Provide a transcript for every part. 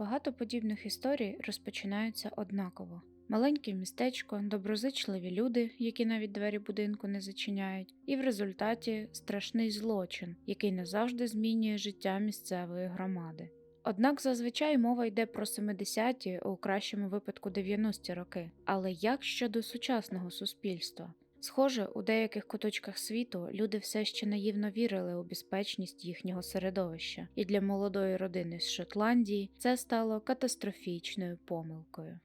Багато подібних історій розпочинаються однаково. Маленьке містечко, доброзичливі люди, які навіть двері будинку не зачиняють, і в результаті страшний злочин, який назавжди змінює життя місцевої громади. Однак зазвичай мова йде про 70-ті, у кращому випадку 90-ті роки. Але як щодо сучасного суспільства? Схоже, у деяких куточках світу люди все ще наївно вірили у безпечність їхнього середовища, і для молодої родини з Шотландії це стало катастрофічною помилкою.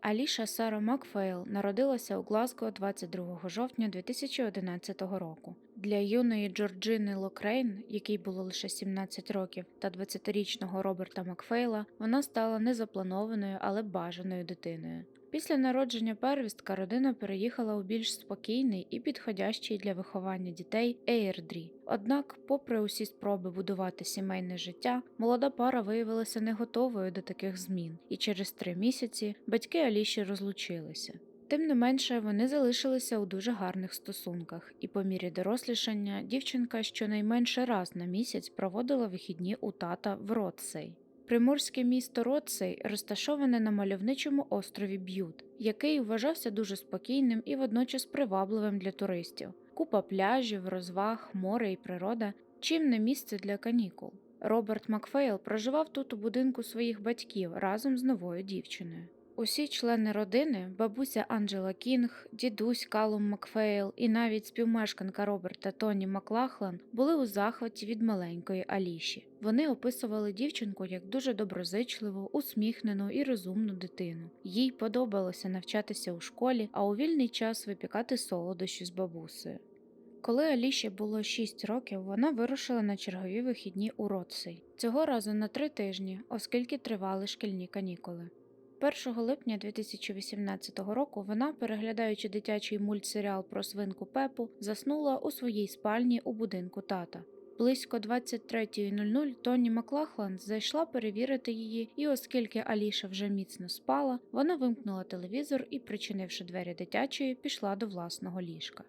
Аліша Сара Макфейл народилася у Глазго 22 жовтня 2011 року. Для юної Джорджини Локрейн, якій було лише 17 років, та 20-річного Роберта Макфейла, вона стала незапланованою, але бажаною дитиною. Після народження первістка родина переїхала у більш спокійний і підходящий для виховання дітей Ейрдрі. Однак, попри усі спроби будувати сімейне життя, молода пара виявилася не готовою до таких змін, і через три місяці батьки Аліші розлучилися. Тим не менше, вони залишилися у дуже гарних стосунках, і по мірі дорослішання дівчинка щонайменше раз на місяць проводила вихідні у тата в Ротсей. Приморське місто Ротсей розташоване на мальовничому острові Б'ют, який вважався дуже спокійним і водночас привабливим для туристів. Купа пляжів, розваг, море і природа, чим не місце для канікул. Роберт Макфейл проживав тут у будинку своїх батьків разом з новою дівчиною. Усі члени родини, бабуся Анджела Кінг, дідусь Калум Макфейл і навіть співмешканка Роберта Тоні Маклахлан були у захваті від маленької Аліші. Вони описували дівчинку як дуже доброзичливу, усміхнену і розумну дитину. Їй подобалося навчатися у школі, а у вільний час випікати солодощі з бабусею. Коли Аліші було 6 років, вона вирушила на чергові вихідні у Ротсей. Цього разу на три тижні, оскільки тривали шкільні канікули. 1 липня 2018 року вона, переглядаючи дитячий мультсеріал про свинку Пепу, заснула у своїй спальні у будинку тата. Близько 23.00 Тоні Маклахланд зайшла перевірити її, і оскільки Аліша вже міцно спала, вона вимкнула телевізор і, причинивши двері дитячої, пішла до власного ліжка.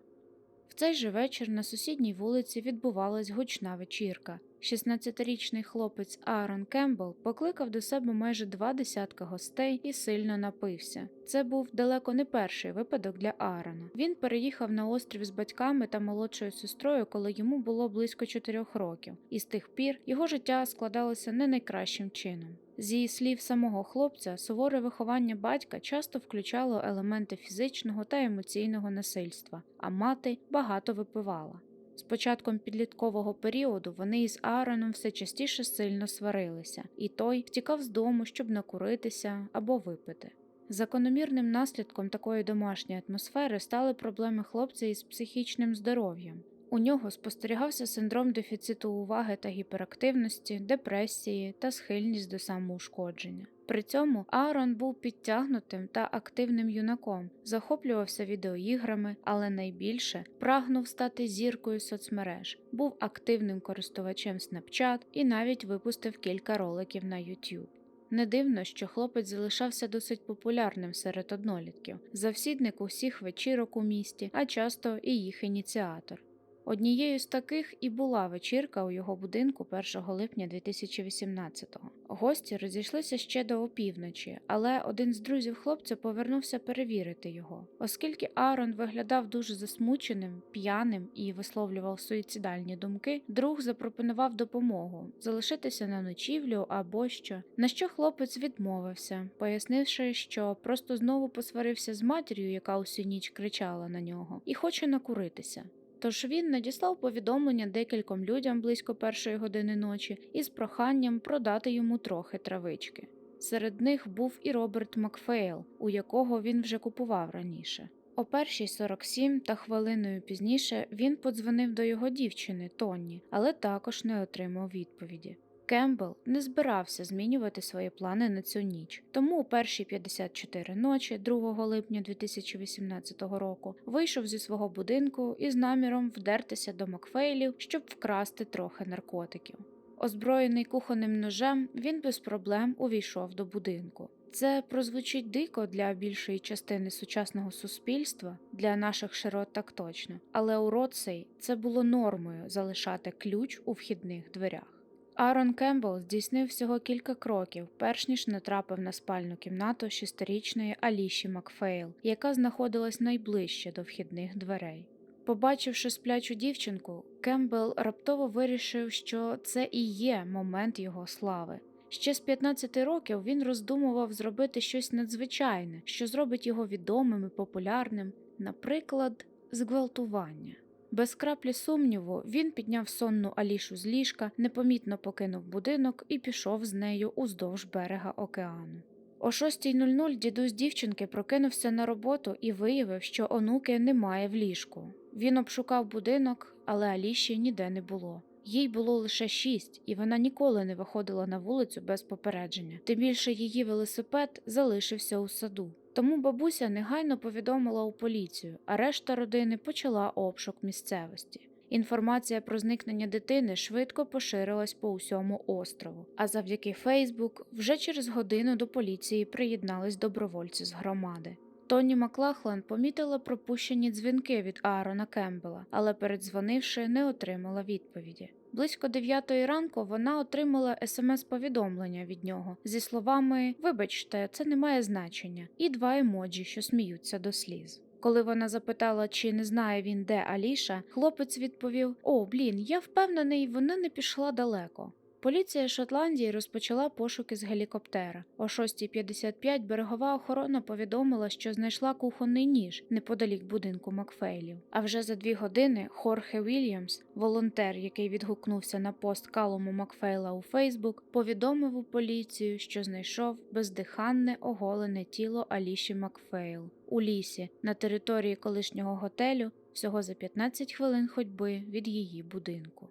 В цей же вечір на сусідній вулиці відбувалась гучна вечірка. 16-річний хлопець Аарон Кембл покликав до себе майже два десятка гостей і сильно напився. Це був далеко не перший випадок для Аарона. Він переїхав на острів з батьками та молодшою сестрою, коли йому було близько чотирьох років, і з тих пір його життя складалося не найкращим чином. З її слів самого хлопця, суворе виховання батька часто включало елементи фізичного та емоційного насильства, а мати багато випивала. З початком підліткового періоду вони із Аароном все частіше сильно сварилися, і той втікав з дому, щоб накуритися або випити. Закономірним наслідком такої домашньої атмосфери стали проблеми хлопця із психічним здоров'ям. У нього спостерігався синдром дефіциту уваги та гіперактивності, депресії та схильність до самоушкодження. При цьому Аарон був підтягнутим та активним юнаком, захоплювався відеоіграми, але найбільше прагнув стати зіркою соцмереж, був активним користувачем Snapchat і навіть випустив кілька роликів на YouTube. Не дивно, що хлопець залишався досить популярним серед однолітків, завсідник усіх вечірок у місті, а часто і їх ініціатор. Однією з таких і була вечірка у його будинку 1 липня 2018-го. Гості розійшлися ще до опівночі, але один з друзів хлопця повернувся перевірити його. Оскільки Аарон виглядав дуже засмученим, п'яним і висловлював суїцидальні думки, друг запропонував допомогу залишитися на ночівлю або що. На що хлопець відмовився, пояснивши, що просто знову посварився з матір'ю, яка усю ніч кричала на нього, і хоче накуритися. Тож він надіслав повідомлення декільком людям близько першої години ночі із проханням продати йому трохи травички. Серед них був і Роберт Макфейл, у якого він вже купував раніше. О першій 47 та хвилиною пізніше він подзвонив до його дівчини Тонні, але також не отримав відповіді. Кембл не збирався змінювати свої плани на цю ніч, тому у перші 54 ночі, 2 липня 2018 року, вийшов зі свого будинку із наміром вдертися до Макфейлів, щоб вкрасти трохи наркотиків. Озброєний кухонним ножем, він без проблем увійшов до будинку. Це прозвучить дико для більшої частини сучасного суспільства, для наших широт так точно, але у Ротсей це було нормою залишати ключ у вхідних дверях. Аарон Кембл здійснив всього кілька кроків, перш ніж натрапив на спальну кімнату шестирічної Аліші Макфейл, яка знаходилась найближче до вхідних дверей. Побачивши сплячу дівчинку, Кембл раптово вирішив, що це і є момент його слави. Ще з 15 років він роздумував зробити щось надзвичайне, що зробить його відомим і популярним, наприклад, зґвалтування. Без краплі сумніву, він підняв сонну Алішу з ліжка, непомітно покинув будинок і пішов з нею уздовж берега океану. О 6.00 дідусь дівчинки прокинувся на роботу і виявив, що онуки немає в ліжку. Він обшукав будинок, але Аліші ніде не було. Їй було лише шість, і вона ніколи не виходила на вулицю без попередження. Тим більше її велосипед залишився у саду. Тому бабуся негайно повідомила у поліцію, а решта родини почала обшук місцевості. Інформація про зникнення дитини швидко поширилась по усьому острову, а завдяки Фейсбук вже через годину до поліції приєднались добровольці з громади. Тоні Маклахлан помітила пропущені дзвінки від Аарона Кембела, але передзвонивши, не отримала відповіді. Близько дев'ятої ранку вона отримала смс-повідомлення від нього зі словами Вибачте, це не має значення, і два емоджі, що сміються до сліз. Коли вона запитала, чи не знає він, де Аліша, хлопець відповів: О, блін, я впевнений, вона не пішла далеко. Поліція Шотландії розпочала пошуки з гелікоптера. О 6.55 берегова охорона повідомила, що знайшла кухонний ніж неподалік будинку Макфейлів. А вже за дві години Хорхе Вільямс, волонтер, який відгукнувся на пост Калому Макфейла у Фейсбук, повідомив у поліцію, що знайшов бездиханне оголене тіло Аліші Макфейл у лісі на території колишнього готелю всього за 15 хвилин ходьби від її будинку.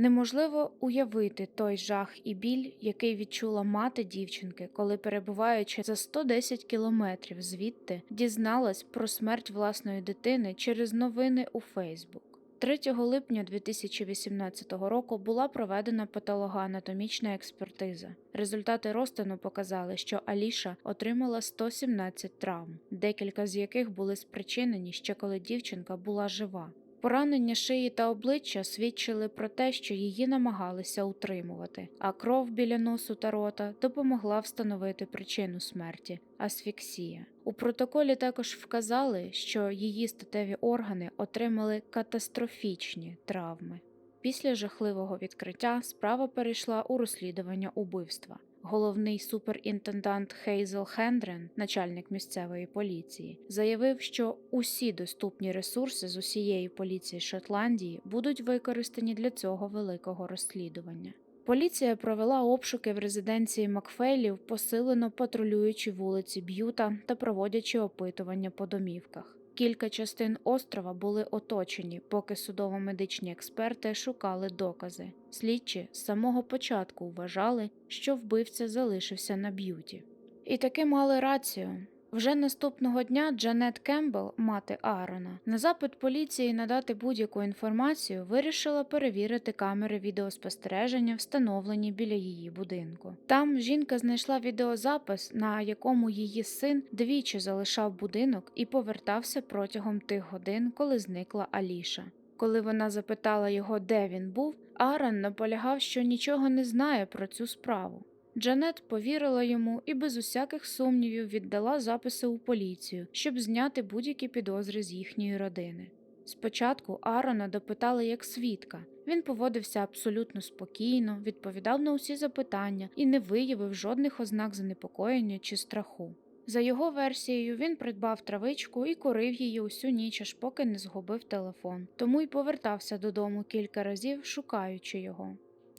Неможливо уявити той жах і біль, який відчула мати дівчинки, коли, перебуваючи за 110 кілометрів звідти, дізналась про смерть власної дитини через новини у Фейсбук. 3 липня 2018 року була проведена патологоанатомічна експертиза. Результати розтину показали, що Аліша отримала 117 травм, декілька з яких були спричинені ще коли дівчинка була жива. Поранення шиї та обличчя свідчили про те, що її намагалися утримувати, а кров біля носу та рота допомогла встановити причину смерті асфіксія. У протоколі також вказали, що її статеві органи отримали катастрофічні травми. Після жахливого відкриття справа перейшла у розслідування убивства. Головний суперінтендант Хейзел Хендрен, начальник місцевої поліції, заявив, що усі доступні ресурси з усієї поліції Шотландії будуть використані для цього великого розслідування. Поліція провела обшуки в резиденції Макфейлів, посилено патрулюючи вулиці Б'юта та проводячи опитування по домівках. Кілька частин острова були оточені, поки судово-медичні експерти шукали докази. Слідчі з самого початку вважали, що вбивця залишився на б'юті. І таки мали рацію. Вже наступного дня Джанет Кембл, мати Аарона, на запит поліції надати будь-яку інформацію, вирішила перевірити камери відеоспостереження, встановлені біля її будинку. Там жінка знайшла відеозапис, на якому її син двічі залишав будинок і повертався протягом тих годин, коли зникла Аліша. Коли вона запитала його, де він був, Аарон наполягав, що нічого не знає про цю справу. Джанет повірила йому і без усяких сумнівів віддала записи у поліцію, щоб зняти будь-які підозри з їхньої родини. Спочатку Аарона допитали як свідка. Він поводився абсолютно спокійно, відповідав на усі запитання і не виявив жодних ознак занепокоєння чи страху. За його версією, він придбав травичку і курив її усю ніч, аж поки не згубив телефон, тому й повертався додому кілька разів, шукаючи його.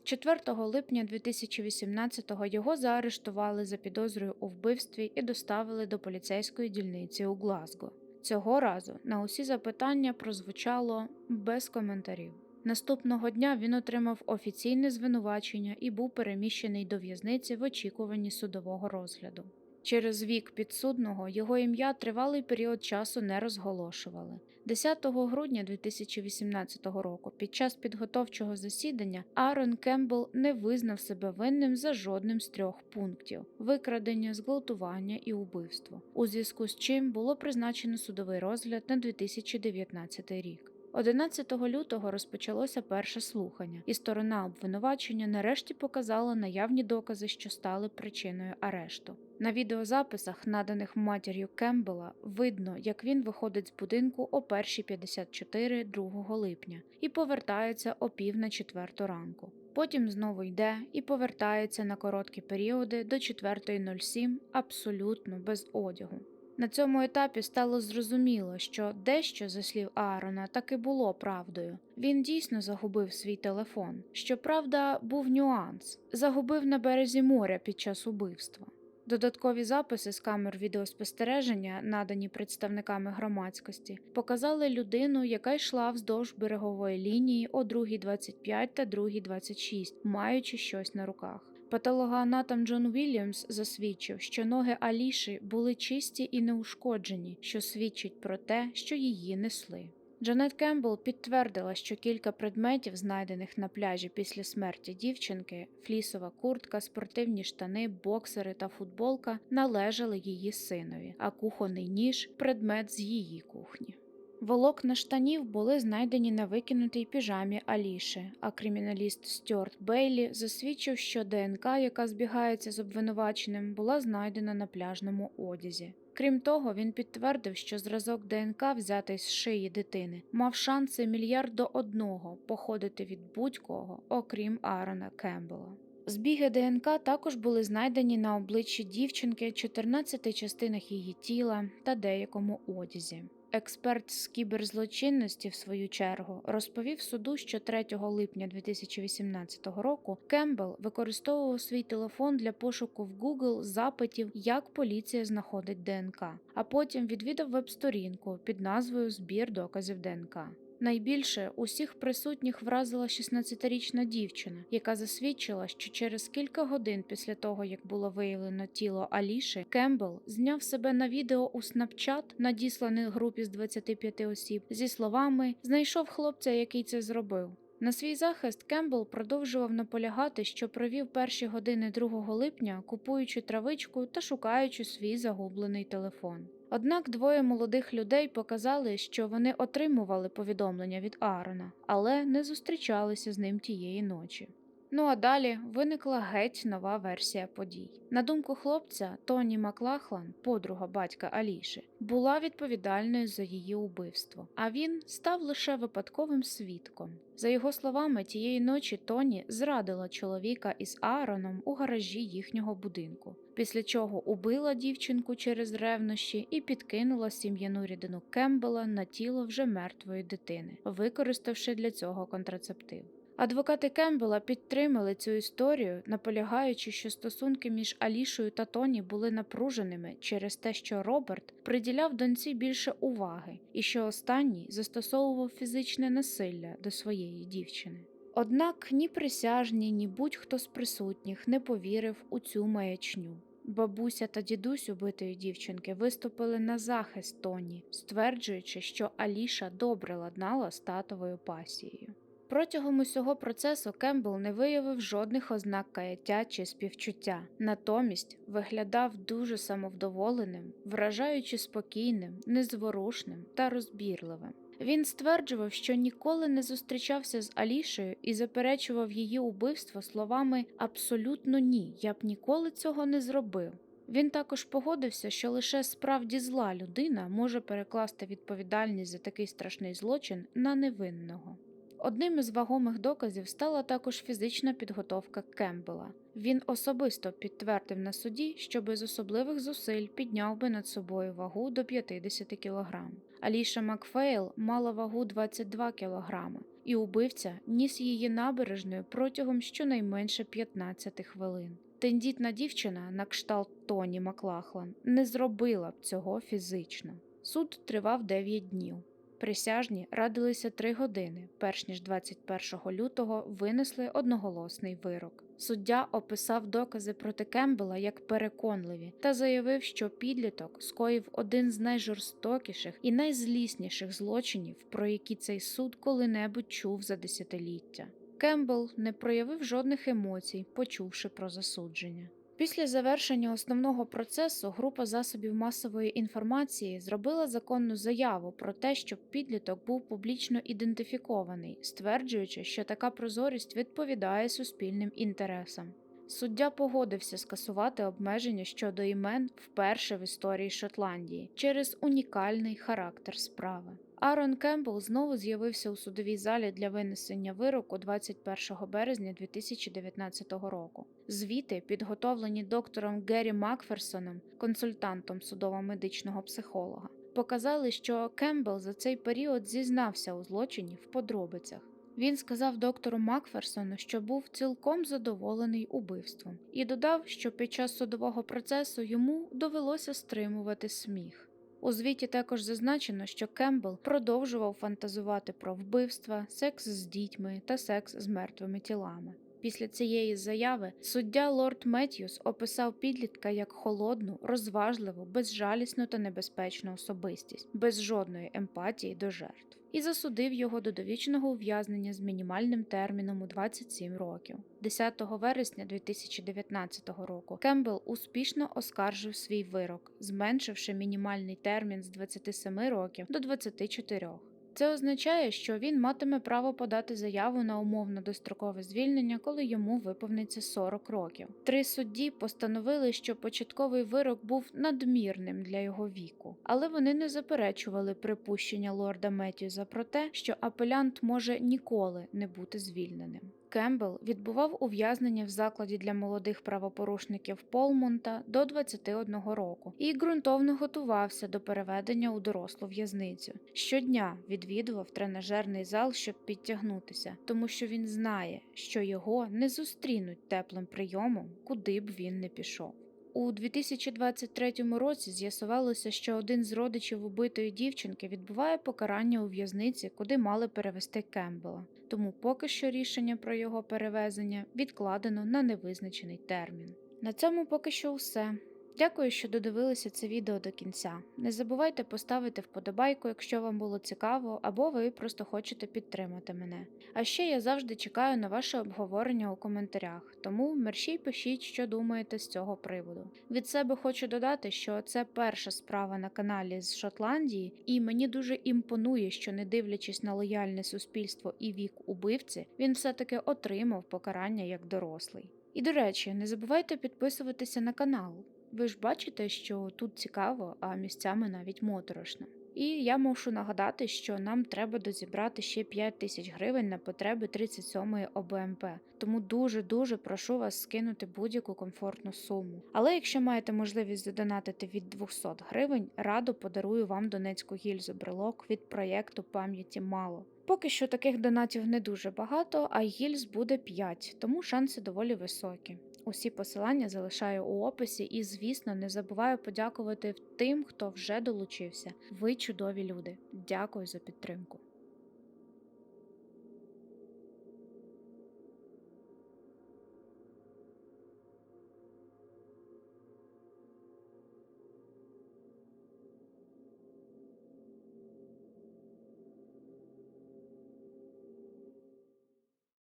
4 липня 2018-го його заарештували за підозрою у вбивстві і доставили до поліцейської дільниці у Глазго. Цього разу на усі запитання прозвучало без коментарів. Наступного дня він отримав офіційне звинувачення і був переміщений до в'язниці в очікуванні судового розгляду. Через вік підсудного його ім'я тривалий період часу не розголошували. 10 грудня 2018 року під час підготовчого засідання Аарон Кембл не визнав себе винним за жодним з трьох пунктів: викрадення, зґвалтування і убивство, у зв'язку з чим було призначено судовий розгляд на 2019 рік. 11 лютого розпочалося перше слухання, і сторона обвинувачення нарешті показала наявні докази, що стали причиною арешту. На відеозаписах, наданих матір'ю Кембела, видно, як він виходить з будинку о 1.54 2 липня і повертається о пів на четверту ранку. Потім знову йде і повертається на короткі періоди до 4.07 абсолютно без одягу. На цьому етапі стало зрозуміло, що дещо, за слів Аарона, таки було правдою. Він дійсно загубив свій телефон. Щоправда, був нюанс загубив на березі моря під час убивства. Додаткові записи з камер відеоспостереження, надані представниками громадськості, показали людину, яка йшла вздовж берегової лінії о 2.25 та 2.26, маючи щось на руках. Патологоанатом Джон Вільямс засвідчив, що ноги Аліші були чисті і неушкоджені, що свідчить про те, що її несли. Джанет Кембл підтвердила, що кілька предметів, знайдених на пляжі після смерті дівчинки флісова куртка, спортивні штани, боксери та футболка належали її синові, а кухонний ніж предмет з її кухні. Волокна штанів були знайдені на викинутій піжамі Аліші, а криміналіст Стюарт Бейлі засвідчив, що ДНК, яка збігається з обвинуваченим, була знайдена на пляжному одязі. Крім того, він підтвердив, що зразок ДНК, взятий з шиї дитини, мав шанси мільярд до одного походити від будь-кого, окрім Аарона Кембела. Збіги ДНК також були знайдені на обличчі дівчинки, 14 частинах її тіла та деякому одязі. Експерт з кіберзлочинності, в свою чергу, розповів суду, що 3 липня 2018 року Кембл використовував свій телефон для пошуку в Google запитів, як поліція знаходить ДНК, а потім відвідав веб-сторінку під назвою Збір доказів ДНК. Найбільше усіх присутніх вразила 16-річна дівчина, яка засвідчила, що через кілька годин після того, як було виявлено тіло Аліші, Кембл зняв себе на відео у Snapchat, надісланий групі з 25 осіб, зі словами Знайшов хлопця, який це зробив. На свій захист Кембл продовжував наполягати, що провів перші години 2 липня, купуючи травичку та шукаючи свій загублений телефон. Однак двоє молодих людей показали, що вони отримували повідомлення від Аарона, але не зустрічалися з ним тієї ночі. Ну а далі виникла геть нова версія подій. На думку хлопця, Тоні Маклахлан, подруга батька Аліші, була відповідальною за її убивство, а він став лише випадковим свідком. За його словами, тієї ночі Тоні зрадила чоловіка із Аароном у гаражі їхнього будинку, після чого убила дівчинку через ревнощі і підкинула сім'яну рідину Кембела на тіло вже мертвої дитини, використавши для цього контрацептив. Адвокати Кембела підтримали цю історію, наполягаючи, що стосунки між Алішою та Тоні були напруженими через те, що Роберт приділяв доньці більше уваги, і що останній застосовував фізичне насилля до своєї дівчини. Однак ні присяжні, ні будь-хто з присутніх не повірив у цю маячню. Бабуся та дідусь убитої дівчинки виступили на захист Тоні, стверджуючи, що Аліша добре ладнала з татовою пасією. Протягом усього процесу Кембл не виявив жодних ознак каяття чи співчуття, натомість виглядав дуже самовдоволеним, вражаючи спокійним, незворушним та розбірливим. Він стверджував, що ніколи не зустрічався з Алішею і заперечував її убивство словами абсолютно ні, я б ніколи цього не зробив. Він також погодився, що лише справді зла людина може перекласти відповідальність за такий страшний злочин на невинного. Одним із вагомих доказів стала також фізична підготовка Кембела. Він особисто підтвердив на суді, що без особливих зусиль підняв би над собою вагу до 50 кг. Аліша Макфейл мала вагу 22 кг, і убивця ніс її набережною протягом щонайменше 15 хвилин. Тендітна дівчина на кшталт Тоні Маклахлан не зробила б цього фізично. Суд тривав 9 днів. Присяжні радилися три години, перш ніж 21 лютого винесли одноголосний вирок. Суддя описав докази проти Кембела як переконливі та заявив, що підліток скоїв один з найжорстокіших і найзлісніших злочинів, про які цей суд коли-небудь чув за десятиліття. Кембл не проявив жодних емоцій, почувши про засудження. Після завершення основного процесу група засобів масової інформації зробила законну заяву про те, щоб підліток був публічно ідентифікований, стверджуючи, що така прозорість відповідає суспільним інтересам. Суддя погодився скасувати обмеження щодо імен вперше в історії Шотландії через унікальний характер справи. Арон Кембл знову з'явився у судовій залі для винесення вироку 21 березня 2019 року. Звіти, підготовлені доктором Геррі Макферсоном, консультантом судово-медичного психолога, показали, що Кембл за цей період зізнався у злочині в подробицях. Він сказав доктору Макферсону, що був цілком задоволений убивством, і додав, що під час судового процесу йому довелося стримувати сміх. У звіті також зазначено, що Кембл продовжував фантазувати про вбивства, секс з дітьми та секс з мертвими тілами. Після цієї заяви суддя Лорд Меттьюс описав підлітка як холодну, розважливу, безжалісну та небезпечну особистість, без жодної емпатії до жертв, і засудив його до довічного ув'язнення з мінімальним терміном у 27 років. 10 вересня 2019 року Кембл успішно оскаржив свій вирок, зменшивши мінімальний термін з 27 років до 24. Це означає, що він матиме право подати заяву на умовно дострокове звільнення, коли йому виповниться 40 років. Три судді постановили, що початковий вирок був надмірним для його віку, але вони не заперечували припущення лорда Меттюза про те, що апелянт може ніколи не бути звільненим. Кембл відбував ув'язнення в закладі для молодих правопорушників Полмонта до 21 року і ґрунтовно готувався до переведення у дорослу в'язницю. Щодня відвідував тренажерний зал, щоб підтягнутися, тому що він знає, що його не зустрінуть теплим прийомом, куди б він не пішов. У 2023 році з'ясувалося, що один з родичів убитої дівчинки відбуває покарання у в'язниці, куди мали перевести Кембела. Тому поки що рішення про його перевезення відкладено на невизначений термін. На цьому поки що все. Дякую, що додивилися це відео до кінця. Не забувайте поставити вподобайку, якщо вам було цікаво, або ви просто хочете підтримати мене. А ще я завжди чекаю на ваше обговорення у коментарях, тому мерщій пишіть, що думаєте з цього приводу. Від себе хочу додати, що це перша справа на каналі з Шотландії, і мені дуже імпонує, що не дивлячись на лояльне суспільство і вік убивці, він все-таки отримав покарання як дорослий. І до речі, не забувайте підписуватися на канал. Ви ж бачите, що тут цікаво, а місцями навіть моторошно. І я мушу нагадати, що нам треба дозібрати ще 5 тисяч гривень на потреби 37-ї ОБМП. Тому дуже-дуже прошу вас скинути будь-яку комфортну суму. Але якщо маєте можливість задонатити від 200 гривень, радо подарую вам донецьку гільзу брелок від проєкту пам'яті мало. Поки що таких донатів не дуже багато, а гільз буде 5, тому шанси доволі високі. Усі посилання залишаю у описі і, звісно, не забуваю подякувати тим, хто вже долучився. Ви чудові люди. Дякую за підтримку.